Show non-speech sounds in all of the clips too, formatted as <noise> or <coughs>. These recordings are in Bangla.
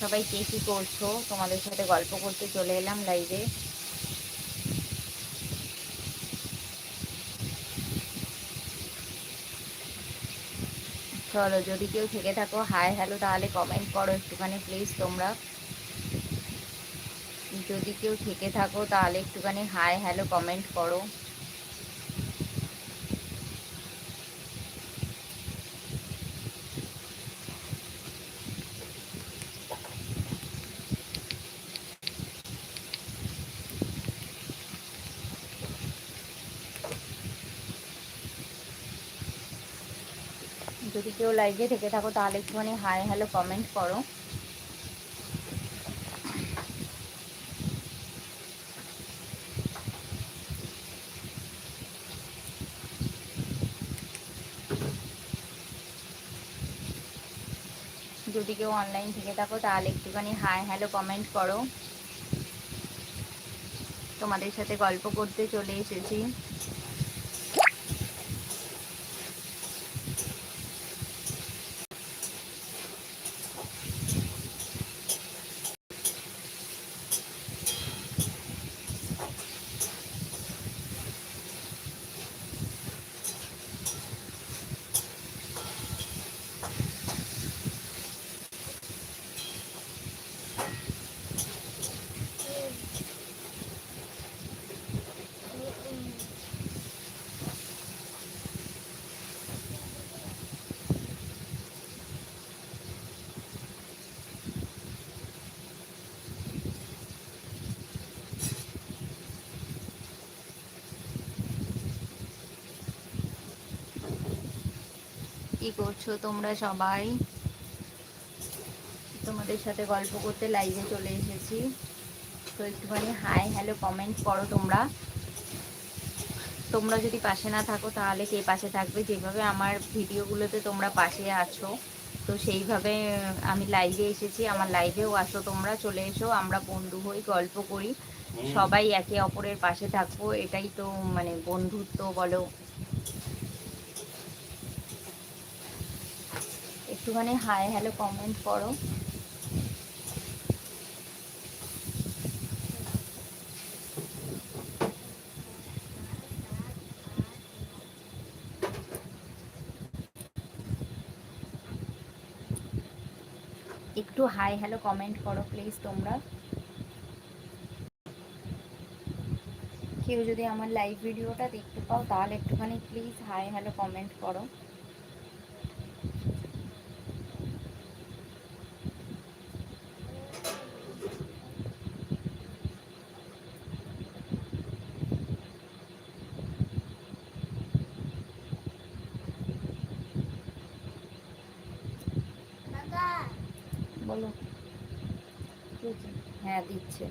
সবাই কে কী করছ? তোমাদের সাথে গল্প করতে চলে এলাম লাইভে চলো, যদি কেউ থেকে থাকো হাই হ্যালো তাহলে কমেন্ট করো একটুখানি প্লিজ তোমরা। যদি কেউ থেকে থাকো, তাহলে একটুখানি হাই হ্যালো কমেন্ট করো। যদি কেউ লাইভে থেকে থাকো, তাহলে একটুখানি হাই হ্যালো কমেন্ট করো। যদি কেউ অনলাইন থেকে থাকো, তাহলে একটুখানি হাই হ্যালো কমেন্ট করো। তোমাদের সাথে গল্প করতে চলে এসেছি। করছ তোমরা সবাই? তোমাদের সাথে গল্প করতে লাইভে চলে এসেছি। তো একটুখানি হাই হ্যালো কমেন্ট করো তোমরা। তোমরা যদি পাশে না থাকো তাহলে কে পাশে থাকবে? যেভাবে আমার ভিডিওগুলোতে তোমরা পাশে আছো তো সেইভাবে আমি লাইভে এসেছি। আমার লাইভেও আসো তোমরা চলে এসো। আমরা বন্ধু হই গল্প করি। সবাই একে অপরের পাশে থাকব। এটাই তো মানে বন্ধুত্ব বলো। একটুখানি হাই হ্যালো কমেন্ট করো। একটু হাই হ্যালো কমেন্ট করো প্লিজ তোমরা। কেউ যদি আমার লাইভ ভিডিওটা দেখতে পাও তাহলে একটুখানি প্লিজ হাই হ্যালো কমেন্ট করো বলো কি হয়েছে? হ্যাঁ দিচ্ছে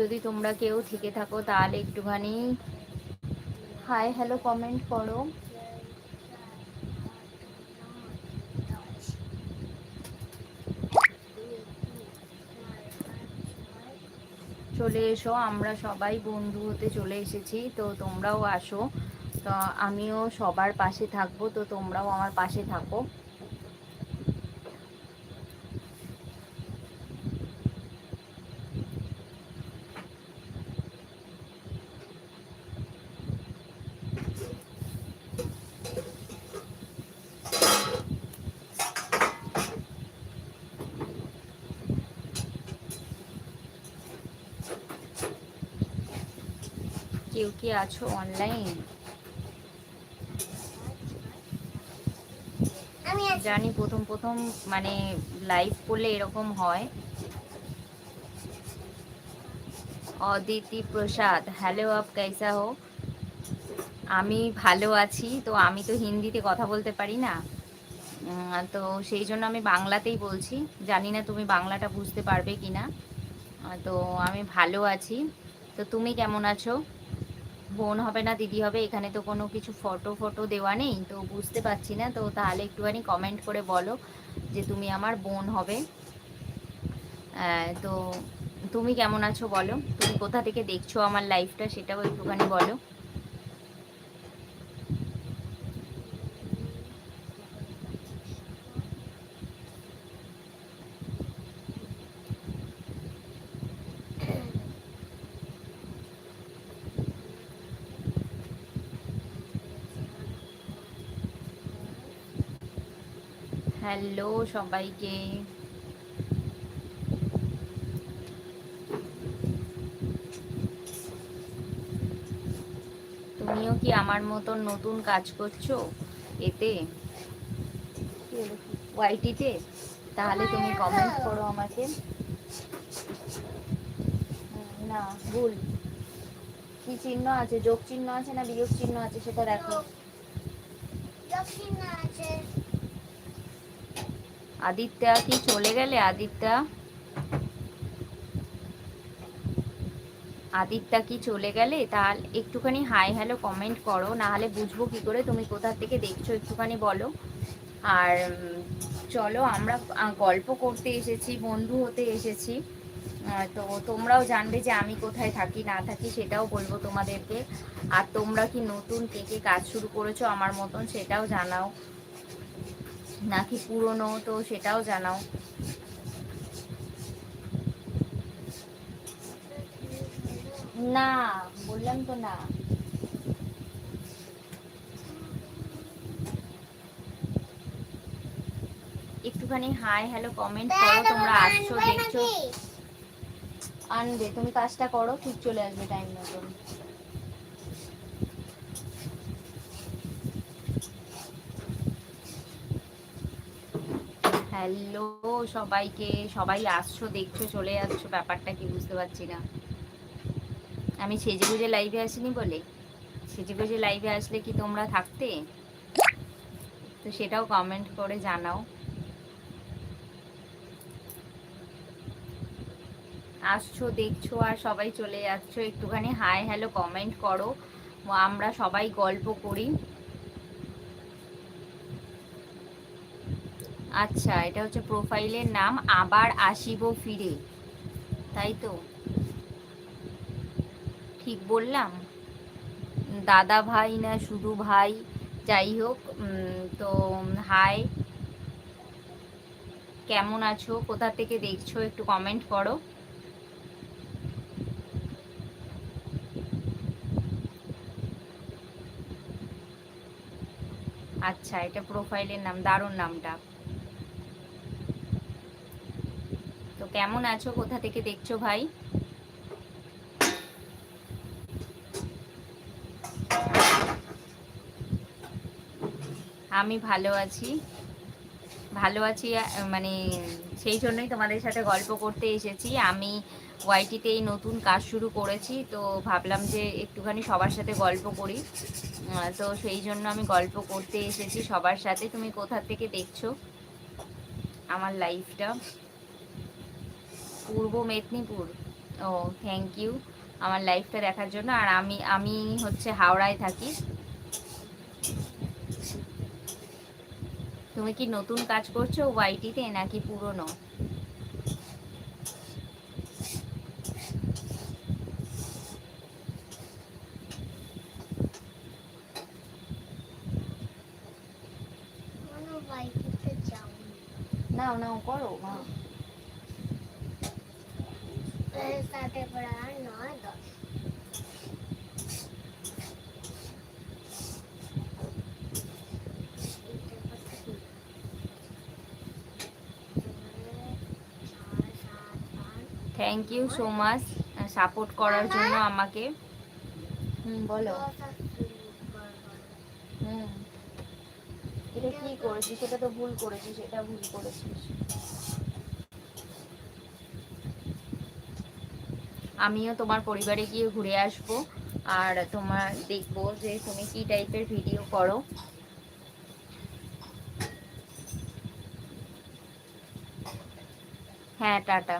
যদি তোমরা কেউ থেকে থাকো, তাহলে একটুখানি হাই হ্যালো কমেন্ট করো। চলে এসো, আমরা সবাই বন্ধু হতে চলে এসেছি, তো তোমরাও আসো। তো আমিও সবার পাশে থাকব, তো তোমরাও আমার পাশে থাকো। কেউ কি আছো অনলাইন জানি প্রথম প্রথম মানে লাইভ করলে এরকম হয়। অদিতি প্রসাদ হ্যালো আপ কেসা হো? আমি ভালো আছি তো আমি তো হিন্দিতে কথা বলতে পারি না। তো সেই জন্য আমি বাংলাতেই বলছি। জানি না তুমি বাংলাটা বুঝতে পারবে কি না তো আমি ভালো আছি। তো তুমি কেমন আছো? বোন হবে না, দিদি হবে, এখানে তো কোনো কিছু ফটো ফটো দেওয়া নেই, তো বুঝতে পারছি না, তো তাহলে একটুখানি কমেন্ট করে বলো যে তুমি আমার বোন হবে। তো তুমি কেমন আছো বলো? তুমি কোথা থেকে দেখছ আমার লাইফটা সেটাও একটুখানি বলো। হ্যালো সবাইকে। তুমিও কি আমার মতন নতুন কাজ করছ এতে? ওয়াইটিতে? তাহলে তুমি কমেন্ট করো আমাকে। না, ভুল। কি চিহ্ন আছে? যোগ চিহ্ন আছে না বিয়োগ চিহ্ন আছে সেটা দেখো। দক্ষিণা আছে। আদিত্যা কি চলে গেলে আদিত্যা? আদিত্যা কি চলে গেলে? তাহলে একটুখানি হাই হ্যালো কমেন্ট করো, না হলে বুঝব কি করে, তুমি কোথা থেকে দেখছ একটুখানি বলো। আর চলো আমরা গল্প করতে এসেছি, বন্ধু হতে এসেছি। তো তোমরাও জানবে যে আমি কোথায় থাকি, না থাকি, সেটাও বলব তোমাদেরকে। আর তোমরা কি নতুন কে কে কাজ শুরু করেছ আমার মতন সেটাও জানাও। নাকি পুরনো তো সেটাও জানাও। না বললাম তো না। একটুখানি হাই হ্যালো কমেন্ট করো তোমরা আসছো দেখছ। আনবে তুমি কাজটা করো ঠিক চলে আসবে টাইম মতন। হ্যালো সবাইকে। সবাই আসছো, দেখছ, চলে যাচ্ছো ব্যাপারটা কি বুঝতে পারছি না। আমি সেজে গুজে লাইভে আসিনি বলে? সেজে গুজে লাইভে আসলে কি তোমরা থাকতে? তো সেটাও কমেন্ট করে জানাও। আসছো, দেখছ, আর সবাই চলে যাচ্ছো। একটুখানি হাই হ্যালো কমেন্ট করো। আমরা সবাই গল্প করি। আচ্ছা এটা হচ্ছে প্রোফাইলের নাম। আবার আসিব ফিরে। তাই তো? ঠিক বললাম? দাদা ভাই না, শুধু ভাই। যাই হোক তো, হাই। কেমন আছো? কোথা থেকে দেখছ? একটু কমেন্ট করো। আচ্ছা এটা প্রোফাইলের নাম, দারুণ নামটা তো কেমন আছো? কোথা থেকে দেখছ ভাই? আমি ভালো আছি। ভালো আছি মানে সেই জন্যই তোমাদের সাথে গল্প করতে এসেছি। আমি ওয়াইটিতে এই নতুন কাজ শুরু করেছি, তো ভাবলাম যে একটুখানি সবার সাথে গল্প করি। তো সেই জন্য আমি গল্প করতে এসেছি সবার সাথে। তুমি কোথা থেকে দেখছ আমার লাইফটা পূর্ব মেদিনীপুর। ও থ্যাংক ইউ আমার লাইফটা দেখার জন্য। আর আমি আমি হচ্ছে হাওড়ায় থাকি। তুমি কি নতুন কাজ করছ ওয়াইটিতে নাকি পুরনো? নাও নাও করো মা সাথে প্রায় নয় দশ thank you so much support করার জন্য আমাকে। হুম বলো। হুম। এটা কি করেছিস? সেটা তো ভুল করেছিস সেটা ভুল করেছিস। আমিও তোমার পরিবারে গিয়ে ঘুরে আসব আর তোমার দেখব যে তুমি কি টাইপের ভিডিও করো। হ্যাঁ টাটা।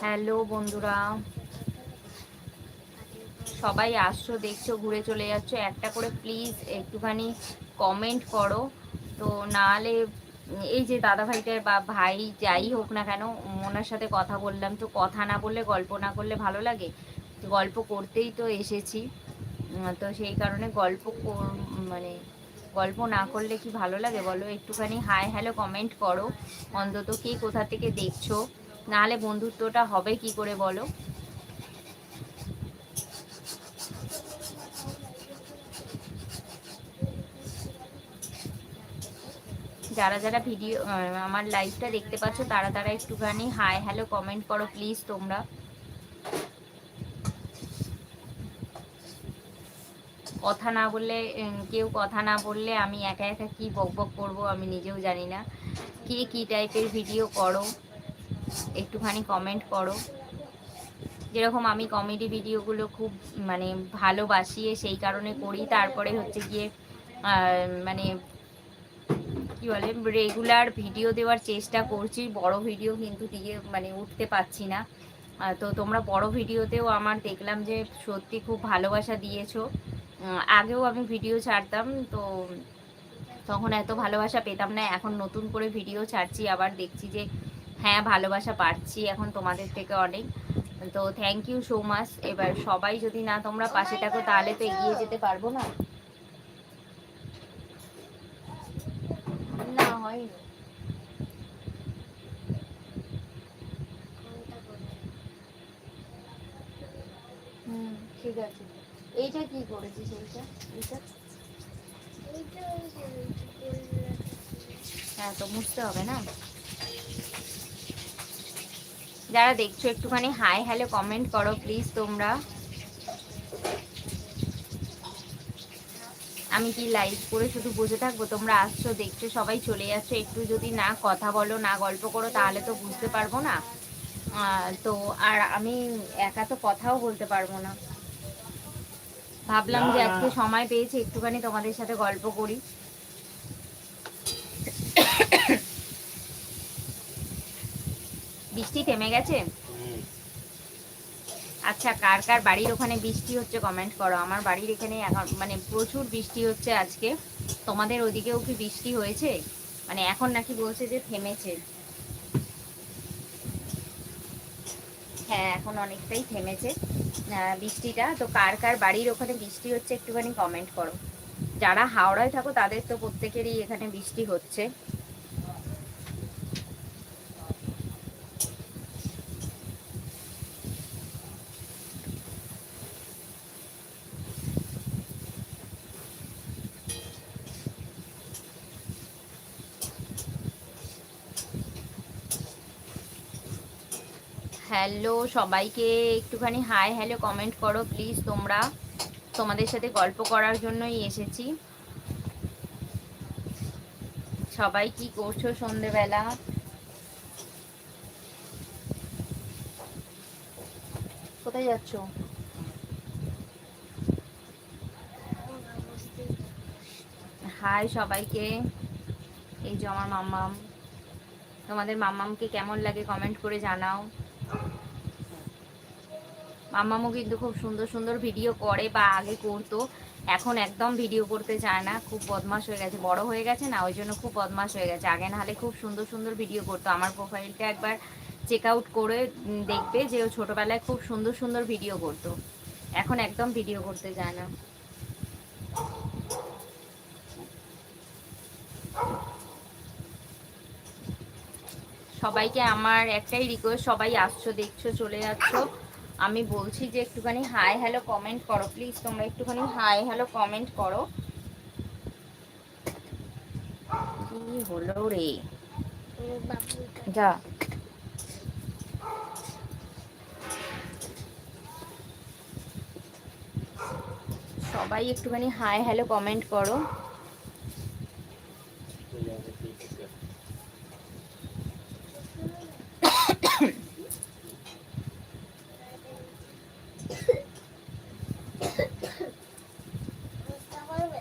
হ্যালো বন্ধুরা। সবাই আসছো, দেখছ, ঘুরে চলে যাচ্ছ। একটা করে প্লিজ একটুখানি কমেন্ট করো। তো নাহলে, এই যে দাদা ভাইটার বা ভাই যাই হোক না কেন, ওনার সাথে কথা বললাম। তো কথা না বললে, গল্প না করলে ভালো লাগে। গল্প করতেই তো এসেছি। তো সেই কারণে গল্প মানে গল্প না করলে কি ভালো লাগে? বলো, একটুখানি হাই হ্যালো কমেন্ট করো। অন্তত কে কোথা থেকে দেখছ? নাহলে বন্ধুত্বটা হবে কি করে বলো? যারা যারা ভিডিও আমার লাইভটা দেখতে পাচ্ছ, তারা তারা একটুখানি হাই হ্যালো কমেন্ট করো প্লিজ তোমরা। কথা না বললে কেউ কথা না বললে আমি একা একা কি বক বক করব আমি নিজেও জানি না। কে কী টাইপের ভিডিও করো, একটুখানি কমেন্ট করো। যেরকম আমি কমেডি ভিডিওগুলো খুব মানে ভালোবাসি, সেই কারণে করি। তারপরে হচ্ছে গিয়ে মানে কি বলে রেগুলার ভিডিও দেওয়ার চেষ্টা করছি। বড় ভিডিও কিন্তু দিয়ে মানে উঠতে পারছি না। তো তোমরা বড় ভিডিওতেও আমার দেখলাম যে সত্যি খুব ভালোবাসা দিয়েছ। আগেও আমি ভিডিও ছাড়তাম তো তখন এত ভালোবাসা পেতাম না। এখন নতুন করে ভিডিও ছাড়ছি আবার দেখছি যে হ্যাঁ ভালোবাসা পাচ্ছি এখন তোমাদের থেকে অনেক। তো থ্যাংক ইউ সো মাচ এবার সবাই যদি না তোমরা পাশে থাকো তাহলে তো এগিয়ে যেতে পারব না। হয়নি হুম, ঠিক আছে। এইটা কি করেছিস এইটা? এইটা। হ্যাঁ তো মুছতে হবে না? যারা দেখছ একটুখানি হাই হ্যালো কমেন্ট করো প্লিজ তোমরা। আমি কি লাইভ করে শুধু বসে থাকব? তোমরা আসছো দেখছ সবাই চলে যাচ্ছ। একটু যদি না কথা বলো না গল্প করো তাহলে তো বুঝতে পারব না। তো আর আমি একা তো কথাও বলতে পারব না। ভাবলাম যে আজকে সময় পেয়েছি একটুখানি তোমাদের সাথে গল্প করি। <coughs> বৃষ্টি থেমে গেছে? আচ্ছা কার কার বাড়ির ওখানে বৃষ্টি হচ্ছে কমেন্ট করো? আমার বাড়ির এখানে এখন মানে প্রচুর বৃষ্টি হচ্ছে আজকে। তোমাদের ওদিকেও কি বৃষ্টি হয়েছে? মানে এখন নাকি বলছে যে থেমেছে। হ্যাঁ এখন অনেকটাই থেমেছে বৃষ্টিটা। তো কার কার বাড়ির ওখানে বৃষ্টি হচ্ছে একটুখানি কমেন্ট করো। যারা হাওড়ায় থাকো, তাদের তো প্রত্যেকেরই এখানে বৃষ্টি হচ্ছে। হ্যালো সবাইকে একটুখানি হাই হ্যালো কমেন্ট করো প্লিজ তোমরা। তোমাদের সাথে গল্প করার জন্যই এসেছি। সবাই কি করছ সন্ধেবেলা? কোথায় যাচ্ছো? হাই সবাইকে। এই যে আমার মাম্মাম। তোমাদের মাম্মামকে কেমন লাগে কমেন্ট করে জানাও। মাম্মামও কিন্তু খুব সুন্দর সুন্দর ভিডিও করে বা আগে করতো। এখন একদম ভিডিও করতে চায় না, খুব বদমাশ হয়ে গেছে, বড় হয়ে গেছে না, ওই জন্য খুব বদমাশ হয়ে গেছে। আগে নাহলে খুব সুন্দর সুন্দর ভিডিও করতো। আমার প্রোফাইলটা একবার চেক আউট করে দেখবে যে ও ছোটোবেলায় খুব সুন্দর সুন্দর ভিডিও করতো। এখন একদম ভিডিও করতে চায় না। সবাইকে আমার একটাই রিকোয়েস্ট সবাই আসছো, দেখছ, চলে যাচ্ছ। আমি বলছি যে একটুখানি হাই হ্যালো কমেন্ট করো প্লিজ তোমরা একটুখানি হাই হ্যালো কমেন্ট করো। কি হলো রে? যা। সবাই একটুখানি হাই হ্যালো কমেন্ট করো বুঝতে পারবে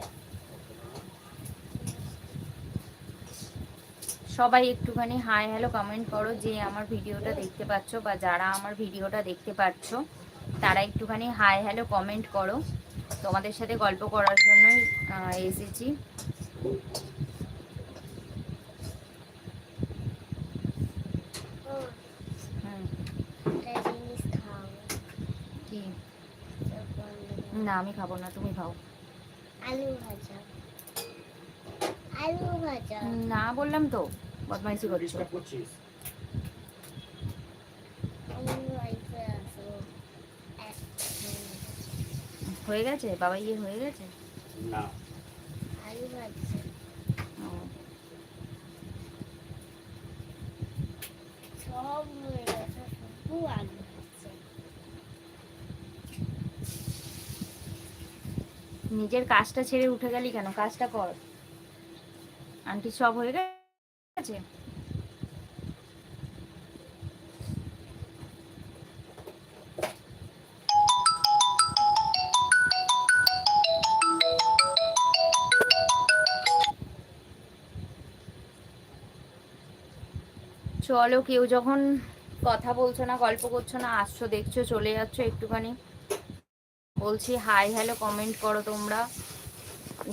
সবাই একটুখানি হাই হ্যালো কমেন্ট করো যে আমার ভিডিওটা দেখতে পাচ্ছ বা যারা আমার ভিডিওটা দেখতে পাচ্ছ তারা একটুখানি হাই হ্যালো কমেন্ট করো। তোমাদের সাথে গল্প করার জন্যই এসেছি। না আমি খাব না তুমি খাও। আলু ভাজা। আলু ভাজা। না বললাম তো। বদমাইশি করছ হয়ে গেছে? বাবা ইয়ে হয়ে গেছে? না। সব হয়ে গেছে নিজের কাজটা ছেড়ে উঠে গেলি কেন? কাজটা কর। আন্টি সব হয়ে গেছে? চলো, কেউ যখন কথা বলছো না, গল্প করছ না, আসছো, দেখছ, চলে যাচ্ছ একটুখানি। বলছি হাই হ্যালো কমেন্ট করো তোমরা।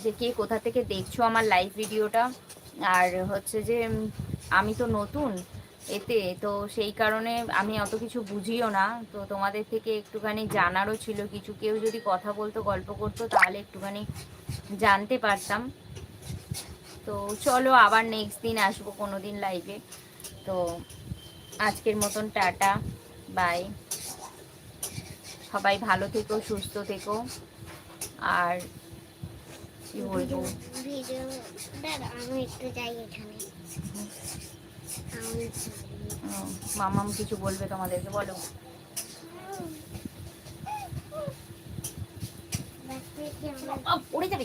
যে কে কোথা থেকে দেখছ আমার লাইভ ভিডিওটা আর হচ্ছে যে আমি তো নতুন এতে, তো সেই কারণে আমি অত কিছু বুঝিও না। তো তোমাদের থেকে একটুখানি জানারও ছিল, কিছু কেউ যদি কথা বলতো, গল্প করতো, তাহলে একটুখানি জানতে পারতাম। তো চলো আবার নেক্সট দিন আসব কোনো দিন লাইভে তো আজকের মতন টাটা বাই সবাই ভালো থেকো, সুস্থ থেকো। আর কি বলব? ভিডিও দাদা আমি একটু যাই এখানে। মামাম কিছু বলবে তোমাদেরকে বলো। পড়ে যাবে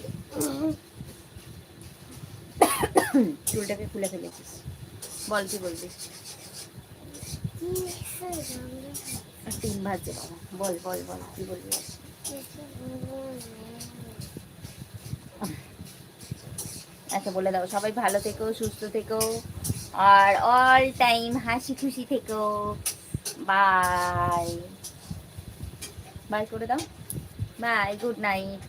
চুলটাকে খুলে ফেলেছিস। বল কি বলবি? ডিম ভাজছে বাবা। বল বল বল কি বলবি? আচ্ছা বলে দাও, সবাই ভালো থেকো, সুস্থ থেকো, আর অল টাইম হাসি খুশি থেকো। বাই বাই করে দাও। Bye good night